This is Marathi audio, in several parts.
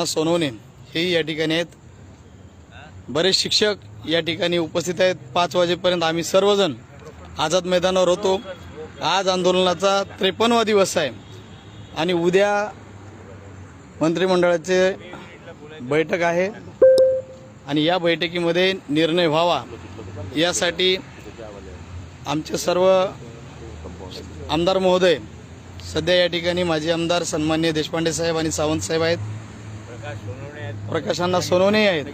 सोनवणे हेही या ठिकाणी आहेत. बरेच शिक्षक या ठिकाणी उपस्थित आहेत. पाच वाजेपर्यंत आम्ही सर्वजण आझाद मैदानावर होतो. आज आंदोलनाचा त्रेपन्नवा दिवस आहे. आणि उद्या मंत्रिमंडळाचे बैठक आहे. आणि या बैठकीमध्ये निर्णय व्हावा यासाठी आमचे सर्व आमदार महोदय सध्या या ठिकाणी माजी आमदार सन्मान्य देशपांडे साहेब आणि सावंत साहेब आहेत. प्रकाशांना सोनवणे आहेत.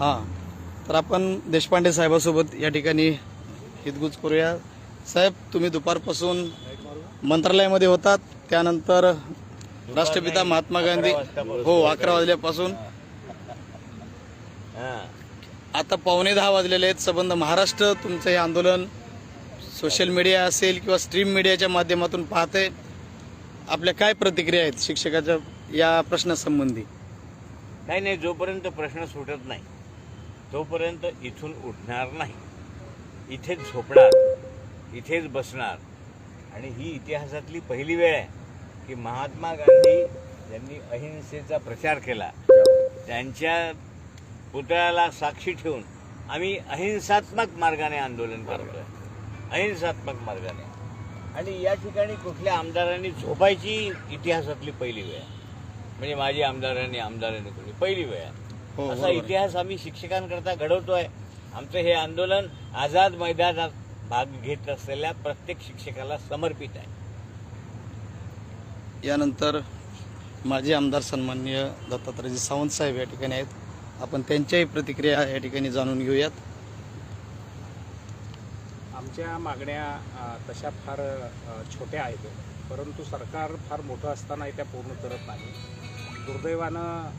हां. तर आपण देशपांडे साहेबासोबत या ठिकाणी हितगुज करूया. साहेब तुम्ही दुपारपासून मंत्रालयामध्ये होतात. त्यानंतर राष्ट्रपिता महात्मा गांधी हो अकरा वाजल्यापासून. आता पावणे दहा वाजलेले आहेत. संबंध महाराष्ट्र तुमचं हे आंदोलन सोशल मीडिया असेल किंवा स्ट्रीम मीडियाच्या माध्यमातून पाहते. आपल्या काय प्रतिक्रिया आहेत शिक्षकाच्या या प्रश्नासंबंधी? काही नाही जोपर्यंत प्रश्न सुटत नाही तोपर्यंत इथून उठणार नाही. इथेच झोपणार इथेच बसणार. आणि ही इतिहासातली पहिली वेळ आहे की महात्मा गांधी यांनी अहिंसेचा प्रचार केला. त्यांच्या पुतळ्याला साक्षी ठेवून आम्ही अहिंसात्मक मार्गाने आंदोलन करतोय. अहिंसात्मक मार्गाने. आणि या ठिकाणी कुठल्या आमदारांनी झोपायची इतिहासातली पहिली वेळ आहे. म्हणजे माझी आमदारांनी आमदारांनी कोणी. पहिली वेळ. आहे हो, असा. इतिहास आम्ही शिक्षकांकरता घडवतोय. आमचं हे आंदोलन आझाद मैदानात भाग घेत असलेल्या प्रत्येक शिक्षकाला समर्पित आहे. यानंतर माजी आमदार सन्माननीय दत्तात्रयजी सावंत साहेब या ठिकाणी आहेत. आपण त्यांच्याही प्रतिक्रिया या ठिकाणी जाणून घेऊयात. आमच्या मागण्या तशा फार छोट्या आहेत. परंतु सरकार फार मोठं असतानाही त्या पूर्ण करत नाही. दुर्दैवानं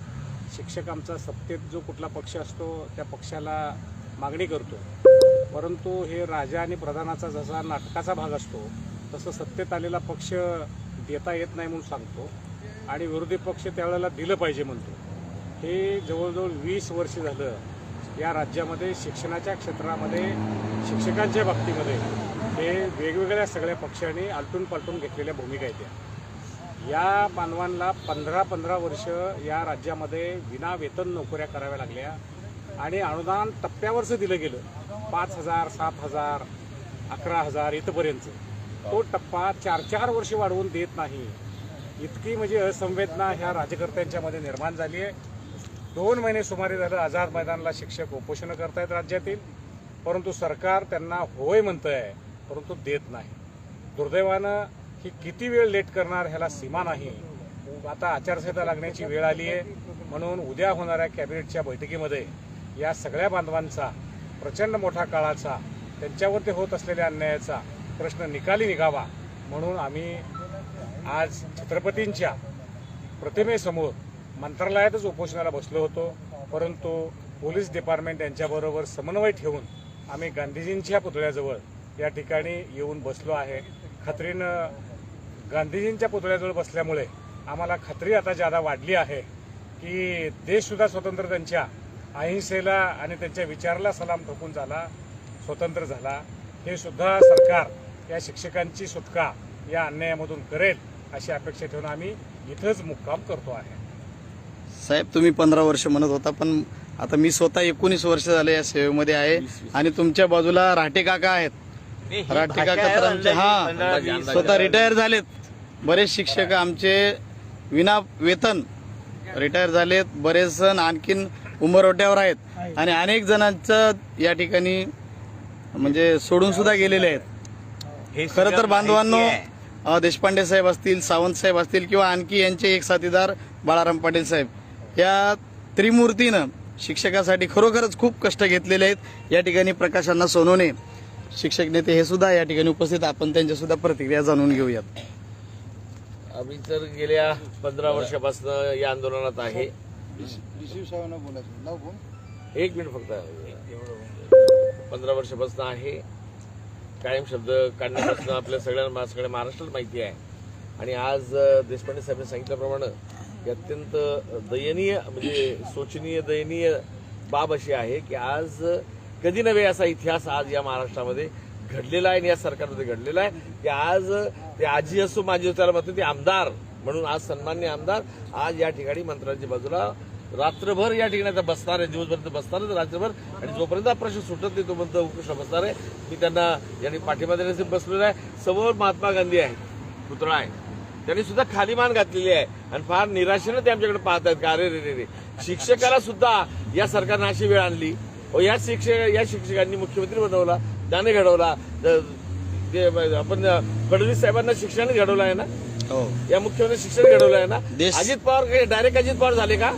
शिक्षक आमचा सत्तेत जो कुठला पक्ष असतो त्या पक्षाला मागणी करतो. परंतु हे राजा आणि प्रधानाचा जसा नाटकाचा भाग असतो तसं सत्तेत आलेला पक्ष देता येत नाही म्हणून सांगतो. आणि विरोधी पक्ष त्यावेळेला दिलं पाहिजे म्हणतो. हे जवळजवळ वीस वर्ष झालं या राज्यामध्ये शिक्षणाच्या क्षेत्रामध्ये शिक्षकांच्या बाबतीमध्ये हे वेगवेगळ्या सगळ्या पक्षांनी आलटून पालटून घेतलेल्या भूमिका आहेत त्या. या मानवांना पंधरा पंधरा वर्ष या राज्यामध्ये विना वेतन नोकऱ्या कराव्या लागल्या आणि अनुदान टप्प्यावरचं दिलं गेलं. पाच हजार सात हजार अकरा हजार इथंपर्यंत. तो टप्पा चार चार वर्ष वाढवून देत नाही. इतकी म्हणजे असंवेदना ह्या राज्यकर्त्यांच्यामध्ये निर्माण झाली आहे. दोन महिने सुमारे झालं आझाद मैदानला शिक्षक उपोषणं करतायत राज्यातील परंतु सरकार त्यांना होय म्हणतंय परंतु देत नाही. दुर्दैवानं की किती वेळ लेट करणार ह्याला सीमा नाही. आता आचारसंहिता लागण्याची वेळ आली आहे. म्हणून उद्या होणाऱ्या कॅबिनेटच्या बैठकीमध्ये या सगळ्या बांधवांचा प्रचंड मोठा काळाचा त्यांच्यावरती होत असलेल्या अन्यायाचा प्रश्न निकाली निघावा. म्हणून आम्ही आज छत्रपतींच्या प्रतिमेसमोर मंत्रालयातच उपोषणाला बसलो होतो. परंतु पोलीस डिपार्टमेंट यांच्याबरोबर समन्वय ठेवून आम्ही गांधीजींच्या पुतळ्याजवळ या ठिकाणी येऊन बसलो आहे. खात्रीनं गांधीजींच्या पुतळ्याजवळ बसल्यामुळे आम्हाला खात्री आता ज्यादा वाढली आहे की देशसुद्धा स्वतंत्र त्यांच्या अहिंसेला आणि त्यांच्या विचाराला सलाम ठोकून झाला स्वतंत्र झाला. हे सुद्धा सरकार या शिक्षकांची सुटका या अन्यायामधून करेल अशी अपेक्षा ठेवून आम्ही इथंच मुक्काम करतो आहे. साहेब तुम्ही पंधरा वर्ष म्हणत होता पण आता मी स्वतः एकोणीस वर्ष झाले या सेवेमध्ये आहे आणि तुमच्या बाजूला राठे काका आहेत. राठे काका तर आमचे हा स्वतः रिटायर झालेत. बरेच शिक्षक आमचे विना वेतन रिटायर झालेत. बरेच जण आणखीन उमरवट्यावर आहेत. आणि अनेक जणांचं या ठिकाणी म्हणजे सोडून सुद्धा गेलेले आहेत. खरं तर बांधवांनो देशपांडे साहेब असतील सावंत साहेब असतील किंवा आणखी यांचे एक साथीदार बाळाराम पाटील साहेब या त्रिमूर्तीनं शिक्षकासाठी खरोखरच खूप कष्ट घेतलेले आहेत. या ठिकाणी प्रकाशांना सोनवणे शिक्षक नेते हे सुद्धा या ठिकाणी उपस्थित आपण त्यांच्या सुद्धा प्रतिक्रिया जाणून घेऊयात. आम्ही तर गेल्या पंधरा वर्षापासून या आंदोलनात आहे. एक मिनिट फक्त. पंधरा वर्षापासून आहे. कायम शब्द काढण्यापासून आपल्या सगळ्यांना सगळ्या महाराष्ट्राला माहिती आहे. आणि आज देशपांडे साहेबांनी सांगितल्याप्रमाणे अत्यंत दयनीय म्हणजे शोचनीय दयनीय बाब अशी आहे की आज कधी नव्हे असा इतिहास आज या महाराष्ट्रामध्ये घडलेला आहे आणि या सरकारमध्ये घडलेला आहे. की आज ते आजी असो माझी असो त्याला म्हणतो ते आमदार. म्हणून आज सन्मान्य आमदार आज या ठिकाणी मंत्र्यांच्या बाजूला रात्रभर या ठिकाणी आता बसणार आहे. दिवसभर बसणार आहे रात्रभर. आणि जोपर्यंत हा प्रश्न सुटत नाही तोपर्यंत उपोषण बसणार आहे. मी त्यांना यांनी पाठिंबा देण्यासाठी बसलेलो आहे. समोर महात्मा गांधी आहे पुतळा आहे. त्यांनी सुद्धा खाली मान घातलेली आहे. आणि फार निराशेनं ते आमच्याकडे पाहत आहेत. का अरे रे रे रे? शिक्षकाला सुद्धा या सरकारनं अशी वेळ आणली. व या शिक्षक या शिक्षकांनी मुख्यमंत्री बनवला. त्याने घडवला. आपण फडणवीस साहेबांना शिक्षण घडवलं आहे ना? हो. या मुख्यमंत्री शिक्षण घडवलं आहे ना? देश- अजित पवार डायरेक्ट अजित पवार झाले का?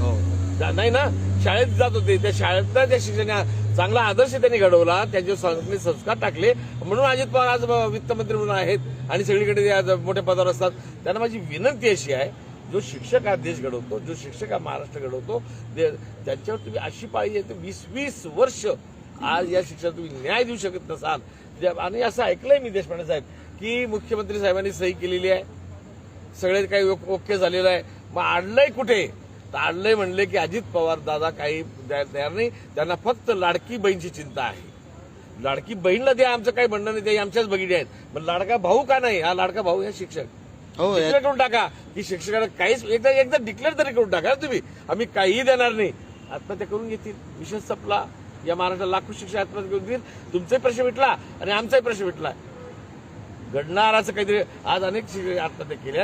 हो. जा- नाही ना? शाळेत जात होते. त्या शाळेत त्या शिक्षणा चांगला आदर्श त्यांनी घडवला. त्यांचे चांगले संस्कार टाकले. म्हणून अजित पवार आज वित्तमंत्री म्हणून आहेत आणि सगळीकडे ते आज मोठ्या पदावर असतात. त्यांना माझी विनंती अशी आहे जो शिक्षक हा देश घडवतो जो शिक्षक हा महाराष्ट्र घडवतो ते- त्यांच्यावर तुम्ही अशी पाहिजे तर वीस वीस वर्ष आज या शिक्षणात तुम्ही न्याय देऊ शकत नसाल. आणि असं ऐकलंय मी देशपांडे साहेब की मुख्यमंत्री साहेबांनी सही केलेली आहे. सगळे काही ओक- झालेलं आहे. मग आणलंय कुठे? तर आणलंय म्हणले की अजित पवार दादा काही द्यायला तयार नाही. त्यांना फक्त लाडकी बहीणची चिंता आहे. लाडकी बहीणला द्या आमचं काही म्हणणं नाही ते आमच्याच बघितले आहेत. पण लाडका भाऊ का नाही? हा लाडका भाऊ हे शिक्षक. हो डिक्लेअर करून टाका. की शिक्षकाला काहीच एकदा एकदा डिक्लेअर तरी करून टाका तुम्ही. आम्ही काहीही देणार नाही. आत्महत्या करून घेतील. विषय संपला. या महाराष्ट्राला लाखो शिक्षक आत्महत्या करून देतील तुमचाही प्रश्न मिटला आणि आमचाही प्रश्न मिटला. घडणार असं काहीतरी आज अनेक शिक्षक आत्महत्या केल्या